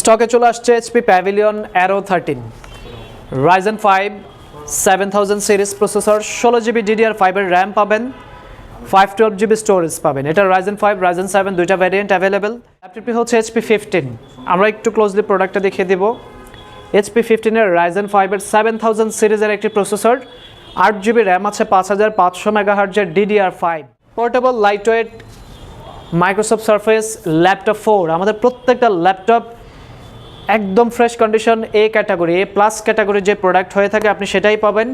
স্টকে চলে আসছে HP Pavilion Aero thirteen Ryzen five seven thousand series processor ষোলো জিবি ডিডিআর ফাইভের র্যাম পাবেন ফাইভ টুয়েলভ জিবি স্টোরেজ পাবেন। এটা রাইজেন ফাইভ রাইজেন সেভেন দুইটা ভ্যারিয়েন্ট অ্যাভেলেবেল ল্যাপটপটি হচ্ছে এইচপি ফিফটিন আমরা একটু ক্লোজলি প্রোডাক্টটা দেখিয়ে দেবো। এইচপি ফিফটিনের রাইজেন ফাইভের সেভেন থাউজেন্ড সিরিজের একটি প্রসেসর আট জিবি র্যাম আছে পাঁচ হাজার পাঁচশো মেগাহার্জের DDR five portable lightweight Microsoft Surface laptop four আমাদের প্রত্যেকটা ল্যাপটপ একদম fresh condition A category A plus category যে প্রোডাক্ট হয়ে থাকে, আপনি সেটাই পাবেন।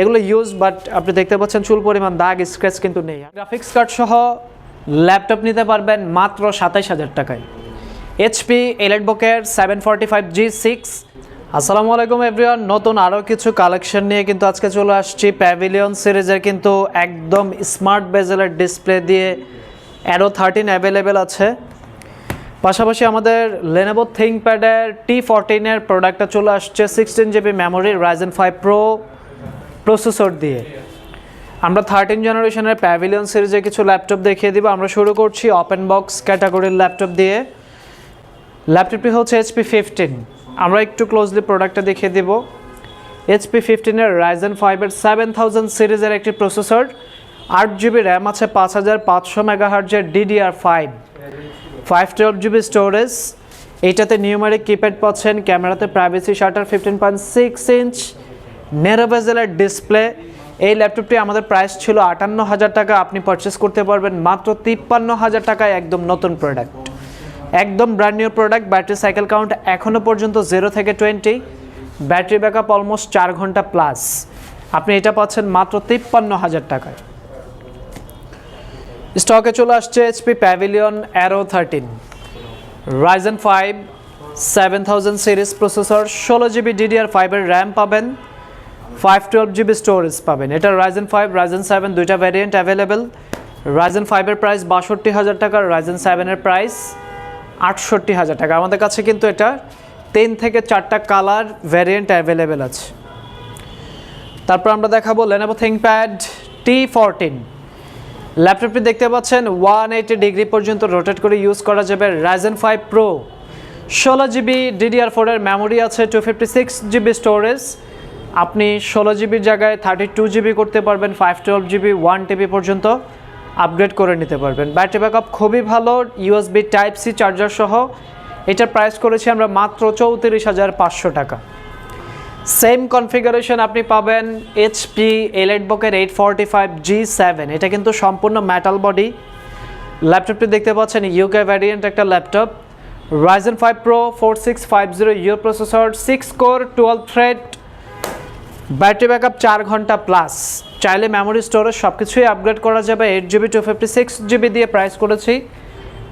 এগুলো ইউজ বাট আপনি দেখতে পাচ্ছেন চুল পরিমাণ, দাগ স্ক্র্যাচ কিন্তু নেই। গ্রাফিক্স কার্ড সহ ল্যাপটপ নিতে পারবেন মাত্র সাতাইশ হাজার টাকায়। এইচপি এলেট বুকের seven forty five G six আসসালামু আলাইকুম এভরিওয়ান নতুন আরও কিছু কালেকশন নিয়ে কিন্তু আজকে চলে আসছি। প্যাভিলিয়ন সিরিজের কিন্তু একদম স্মার্ট বেজেলের ডিসপ্লে দিয়ে অ্যারো থার্টিন অ্যাভেলেবেল আছে। পাশাপাশি আমাদের লেনোভো থিঙ্কপ্যাডের টি ফোরটিনের প্রোডাক্টটা চলে আসছে sixteen GB memory Ryzen five pro processor দিয়ে। আমরা থার্টিন জেনারেশনের প্যাভিলিয়ন সিরিজে কিছু ল্যাপটপ দেখিয়ে দিব। আমরা শুরু করছি ওপেন বক্স ক্যাটাগরির ল্যাপটপ দিয়ে। ল্যাপটপটি হচ্ছে এইচপি ফিফটিন আমরা একটু ক্লোজলি প্রোডাক্টটা দেখিয়ে দিব। এইচপি ফিফটিনের রাইজেন ফাইভের সেভেন থাউজেন্ড সিরিজের একটি প্রসেসর আট জিবি র্যাম আছে, পাঁচ হাজার পাঁচশো মেগাহার্জের DDR five five twelve GB storage এইটাতে নিউমারিক কিপ্যাড পাচ্ছেন ক্যামেরাতে privacy shutter fifteen point six inch নেরোভেজেলের display এই ল্যাপটপটি আমাদের প্রাইস ছিল আটান্ন হাজার টাকা, আপনি পারচেস করতে পারবেন মাত্র তিপ্পান্ন হাজার টাকায় একদম নতুন প্রোডাক্ট একদম brand new product battery cycle count এখনও পর্যন্ত জিরো থেকে টোয়েন্টি ব্যাটারি ব্যাকআপ অলমোস্ট চার ঘণ্টা প্লাস আপনি এটা পাচ্ছেন মাত্র তিপ্পান্ন হাজার টাকায়। স্টকে চলে আসছে HP Pavilion Aero thirteen Ryzen five seven thousand series processor ষোলো জিবি ডিডিআর ফাইভের র্যাম পাবেন ফাইভ টুয়েলভ জিবি স্টোরেজ পাবেন। এটা রাইজেন ফাইভ রাইজেন সেভেন দুইটা ভ্যারিয়েন্ট অ্যাভেলেবেল রাইজেন ফাইভের প্রাইস বাষট্টি হাজার টাকা রাইজেন সেভেনের প্রাইস আটষট্টি হাজার টাকা। আমাদের কাছে কিন্তু এটা তিন থেকে চারটা কালার ভ্যারিয়েন্ট অ্যাভেলেবেল আছে। তারপর আমরা দেখাবো লেনোভো থিঙ্কপ্যাড টি ফোরটিন ল্যাপটপটি দেখতে পাচ্ছেন ওয়ান এইটি ডিগ্রি পর্যন্ত রোটেট করে ইউজ করা যাবে রাইজেন ফাইভ প্রো ষোলো জিবি ডিডিআর ফোরের মেমোরি আছে two fifty six GB storage আপনি ষোলো জিবির জায়গায় থার্টি টু জিবি করতে পারবেন five twelve GB one TB পর্যন্ত আপগ্রেড করে নিতে পারবেন। ব্যাটারি ব্যাকআপ খুবই ভালো ইউএসবি টাইপ সি চার্জার সহ। এটার প্রাইস করেছি আমরা মাত্র চৌত্রিশ হাজার পাঁচশো টাকা। সেম কনফিগারেশন আপনি পাবেন HP Elite বকের eight forty five G seven এটা কিন্তু সম্পূর্ণ মেটাল বডি ল্যাপটপটি দেখতে পাচ্ছেন ইউকে ভ্যারিয়েন্ট একটা laptop Ryzen five pro four six five zero U processor six core twelve thread battery backup চার ঘণ্টা প্লাস চাইলে মেমোরি স্টোরেজ সব কিছুই আপগ্রেড করা যাবে। Eight GB two fifty six GB দিয়ে প্রাইস করেছি।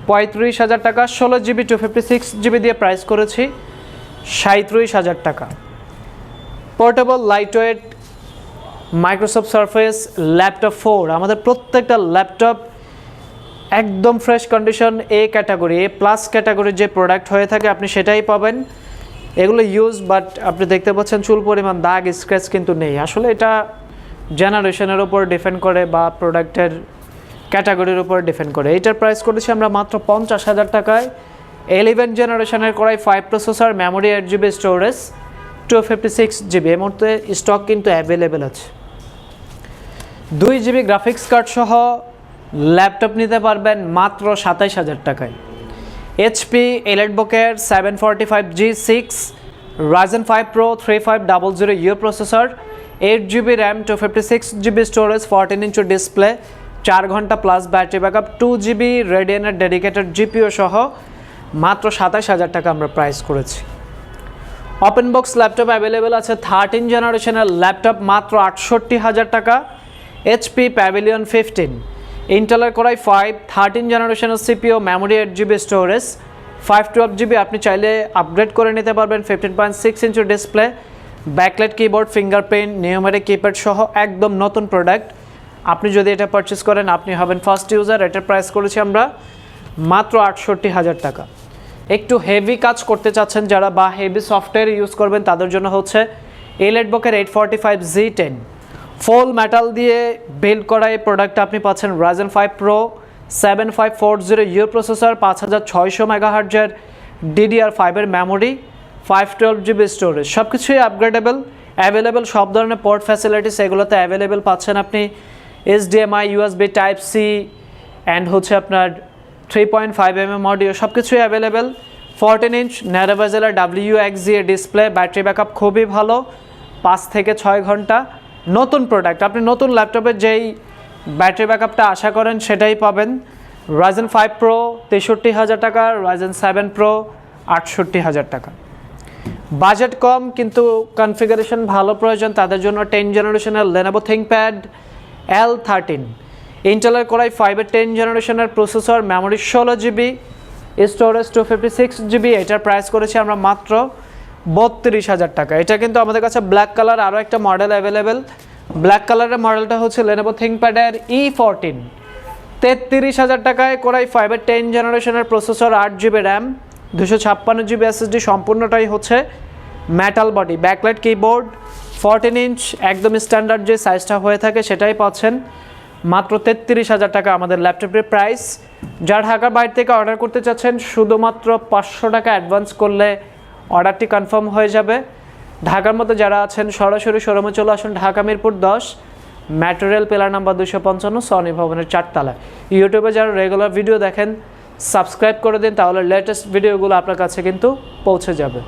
পঁয়ত্রিশ হাজার টাকা, ষোলো GB two fifty six GB দিয়ে প্রাইস করেছি। সাঁত্রিশ হাজার টাকা। Portable lightweight Microsoft Surface laptop four আমাদের প্রত্যেকটা ল্যাপটপ একদম fresh condition A category A plus ক্যাটাগরির যে প্রোডাক্ট হয়ে থাকে, আপনি সেটাই পাবেন। এগুলো ইউজ বাট আপনি দেখতে পাচ্ছেন চুল পরিমাণ, দাগ স্ক্র্যাচ কিন্তু নেই। আসলে এটা জেনারেশনের উপর ডিপেন্ড করে বা প্রোডাক্টের ক্যাটাগরির উপর ডিপেন্ড করে। এইটার প্রাইস করেছি আমরা মাত্র পঞ্চাশ হাজার টাকায়। এলিভেন জেনারেশনের core i five processor memory eight GB storage two fifty six GB এর মধ্যে স্টক কিন্তু অ্যাভেলেবেল আছে। দুই জিবি গ্রাফিক্স কার্ড সহ ল্যাপটপ নিতে পারবেন মাত্র সাতাইশ হাজার টাকায়। এইচপি এলেট বুকের seven forty five G six Ryzen five pro three five double zero U processor eight GB RAM two fifty six GB storage fourteen inch display চার ঘণ্টা plus battery backup two GB রেডিয়ানের dedicated GPU সহ মাত্র সাতাশ হাজার টাকা আমরা price করেছি। Open box laptop available আছে থার্টিন জেনারেশনের ল্যাপটপ মাত্র আটষট্টি হাজার টাকা এইচপি প্যাভিলিয়ন ফিফটিন ইন্টেলের করাই ফাইভ থার্টিন জেনারেশনের CPU memory eight GB storage five twelve GB আপনি চাইলে আপগ্রেড করে নিতে পারবেন fifteen point six inch display backlight keyboard fingerprint numeric keypad সহ একদম নতুন প্রোডাক্ট আপনি যদি এটা পারচেস করেন, আপনি হবেন ফার্স্ট ইউজার এটার প্রাইস করেছি আমরা মাত্র আটষট্টি হাজার টাকা। একটু হেভি কাজ করতে চাচ্ছেন যারা বা হেভি সফটওয়্যার ইউজ করবেন, তাদের জন্য হচ্ছে Elite বকের eight forty five G ten full metal দিয়ে বিল্ড করা এই প্রোডাক্ট আপনি পাচ্ছেন Ryzen five pro seven five four zero U processor পাঁচ হাজার ছয়শো মেগাহার্জের ডিডিআর ফাইভের memory five twelve GB storage সব কিছুই আপগ্রেডেবল অ্যাভেলেবেল সব ধরনের পোর্ট ফ্যাসিলিটিস এগুলোতে অ্যাভেলেবেল পাচ্ছেন আপনি HDMI USB type C and হচ্ছে আপনার three point five M M audio সব কিছুই available fourteen inch ন্যারোভেজেলার W X G A display battery backup খুবই ভালো, পাঁচ থেকে ছয় ঘণ্টা। নতুন প্রোডাক্ট আপনি নতুন ল্যাপটপের যেই ব্যাটারি ব্যাকআপটা আশা করেন সেটাই পাবেন। রাইজেন ফাইভ প্রো তেষট্টি হাজার টাকা রাইজেন সেভেন প্রো আটষট্টি হাজার টাকা। বাজেট কম, কিন্তু কনফিগারেশন ভালো প্রয়োজন, তাদের জন্য টেন জেনারেশনের লেনোভো থিংপ্যাড এল থার্টিন ইন্টেলের কোরাই ফাইভের টেন জেনারেশনের প্রসেসর মেমোরি ষোলো GB storage two fifty six GB এটার প্রাইস করেছি আমরা মাত্র বত্রিশ হাজার টাকা। এটা কিন্তু আমাদের কাছে ব্ল্যাক কালার আরও একটা মডেল অ্যাভেলেবেল ব্ল্যাক কালারের মডেলটা হচ্ছে লেনোভো থিংপ্যাডের ই ফোরটিন তেত্রিশ হাজার টাকায় কোরাই ফাইভের টেন জেনারেশনের প্রসেসর আট জিবি র্যাম দুশো ছাপ্পান্ন জিবি এসএসডি সম্পূর্ণটাই হচ্ছে metal body backlight keyboard fourteen inch একদম স্ট্যান্ডার্ড যে সাইজটা হয়ে থাকে সেটাই পাচ্ছেন। মাত্র তেত্রিশ হাজার টাকা আমাদের ল্যাপটপের প্রাইস যা ঢাকার বাইরে থেকে অর্ডার করতে চাচ্ছেন, শুধুমাত্র পাঁচশো টাকা অ্যাডভান্স করলে অর্ডারটি কনফার্ম হয়ে যাবে। ঢাকার মধ্যে যারা আছেন, সরাসরি শোরুমে চলে আসুন, ঢাকা মিরপুর দশ ম্যাটেরিয়াল পেলার নাম্বার দুশো পঞ্চান্ন সনি ভবনের চারতলায়। ইউটিউবে যারা রেগুলার ভিডিও দেখেন সাবস্ক্রাইব করে দিন, তাহলে লেটেস্ট ভিডিওগুলো আপনার কাছে কিন্তু পৌঁছে যাবে।